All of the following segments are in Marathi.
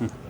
Hmm.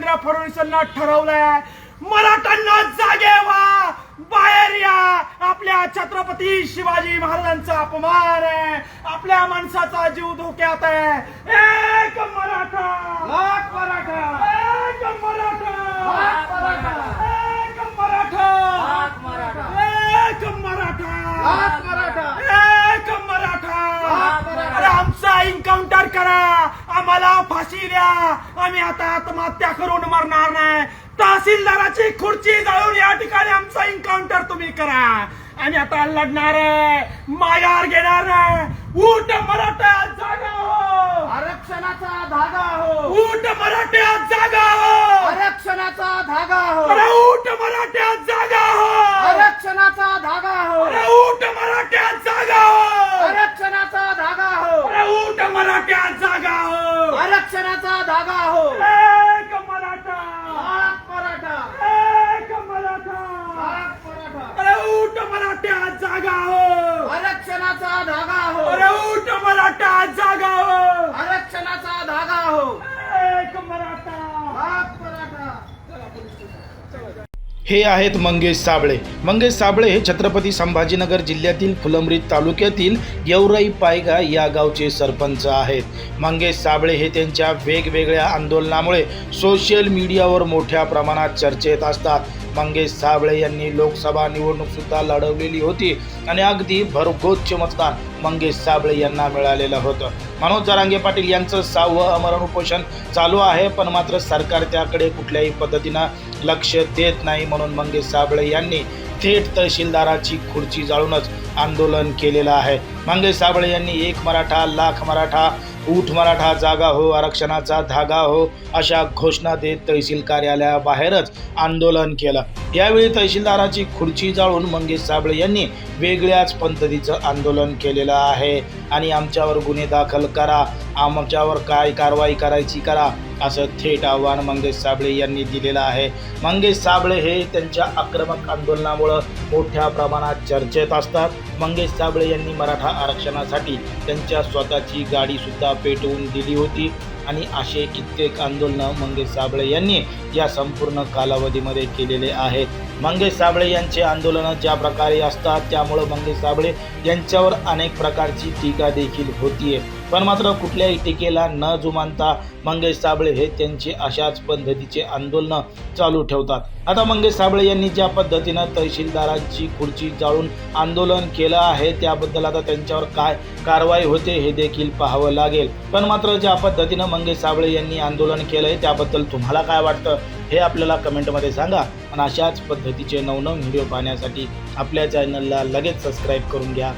देवेंद्र फडणवीसांना ठरवलंय. मराठ्यांना जागे व्हा. बाहेर या. आपल्या छत्रपती शिवाजी महाराजांचा अपमान आहे. आपल्या माणसाचा जीव धोक्यात आहे. एक मराठा. लाख मराठा. एक मराठा. एक मराठा. लाख मराठा. एक मराठा. लाख मराठा. एक मराठा. लाख मराठा. अरे आमचा एन्काउंटर करा. आम्हाला फाशी द्या. आम्ही आता आत्महत्या करून मरणार नाही. तहसीलदाराची खुर्ची जाळून या ठिकाणी आमचा एन्काउंटर तुम्ही करा. आणि आता लढणार आहे. माघार घेणार आहे. ऊट मराठा जागा हो. आरक्षणाचा धागा हो. ऊट मराठ्या जागा हो. आरक्षणाचा धागा हो. ऊट मराठ्या शेतकऱ्याचा धागा आहो. एक मराठा. भाग मराठा. एक मराठा. भाग मराठा. अरे उठ मराठा जागा आहो. आरक्षणाचा धागा आहो. अरे उठ मराठा जागा आहो. आरक्षणाचा धागा आहो. हे आहेत मंगेश साबळे. मंगेश साबळे हे छत्रपती संभाजीनगर जिल्ह्यातील फुलंब्री तालुक्यातील येवराई पायगा या गावचे सरपंच आहेत. मंगेश साबळे हे त्यांच्या वेगवेगळ्या आंदोलनामुळे सोशल मीडियावर मोठ्या प्रमाणात चर्चेत असतात. मंगेश साबळे यांनी लोकसभा निवडणूकसुद्धा लढवलेली होती. आणि अगदी भरघोस मतदान मंगेश साबळे यांना मिळालेलं होतं. मनोज जरांगे पाटील यांचं सहावं अमरण उपोषण चालू आहे पण मात्र सरकार त्याकडे कुठल्याही पद्धतीनं लक्ष देत नाही म्हणून मंगेश साबळे यांनी थेट तहसीलदाराची खुर्ची जाळूनच आंदोलन केलेलं आहे. मंगेश साबळे यांनी एक मराठा लाख मराठा ऊठ मराठा जागा हो आरक्षणाचा धागा हो अशा घोषणा देत तहसील कार्यालयाबाहेरच आंदोलन केलं. यावेळी तहसीलदाराची खुर्ची जाळून मंगेश साबळे यांनी वेगळ्याच पद्धतीचं आंदोलन केलेलं आहे. आणि आमच्यावर गुन्हे दाखल करा आमच्यावर काय कारवाई करायची करा असं थेट आव्हान मंगेश साबळे यांनी दिलेलं आहे. मंगेश साबळे हे त्यांच्या आक्रमक आंदोलनामुळं मोठ्या प्रमाणात चर्चेत असतात. मंगेश साबळे यांनी मराठा आरक्षणासाठी त्यांच्या स्वतःची गाडीसुद्धा पेटवून दिली होती आणि असे कित्येक आंदोलनं मंगेश साबळे यांनी या संपूर्ण कालावधीमध्ये केलेले आहेत. मंगेश साबळे यांचे आंदोलनं ज्या प्रकारे असतात त्यामुळं मंगेश साबळे यांच्यावर अनेक प्रकारची टीका देखील होतीये. पण मात्र कुठल्याही टीकेला न जुमानता मंगेश साबळे हे त्यांचे अशाच पद्धतीचे आंदोलनं चालू ठेवतात. आता मंगेश साबळे यांनी ज्या पद्धतीनं तहसीलदारांची खुर्ची जाळून आंदोलन केलं आहे त्याबद्दल आता त्यांच्यावर काय कारवाई होते हे देखील पाहावं लागेल. पण मात्र ज्या पद्धतीनं मंगेश साबळे यांनी आंदोलन केलंय त्याबद्दल तुम्हाला काय वाटतं? हे आपल्याला कमेंटमध्ये सांगा. आणि अशाच पद्धतीचे नवनव व्हिडिओ पाहण्यासाठी आपल्या चॅनलला लगेच सबस्क्राईब करून घ्या.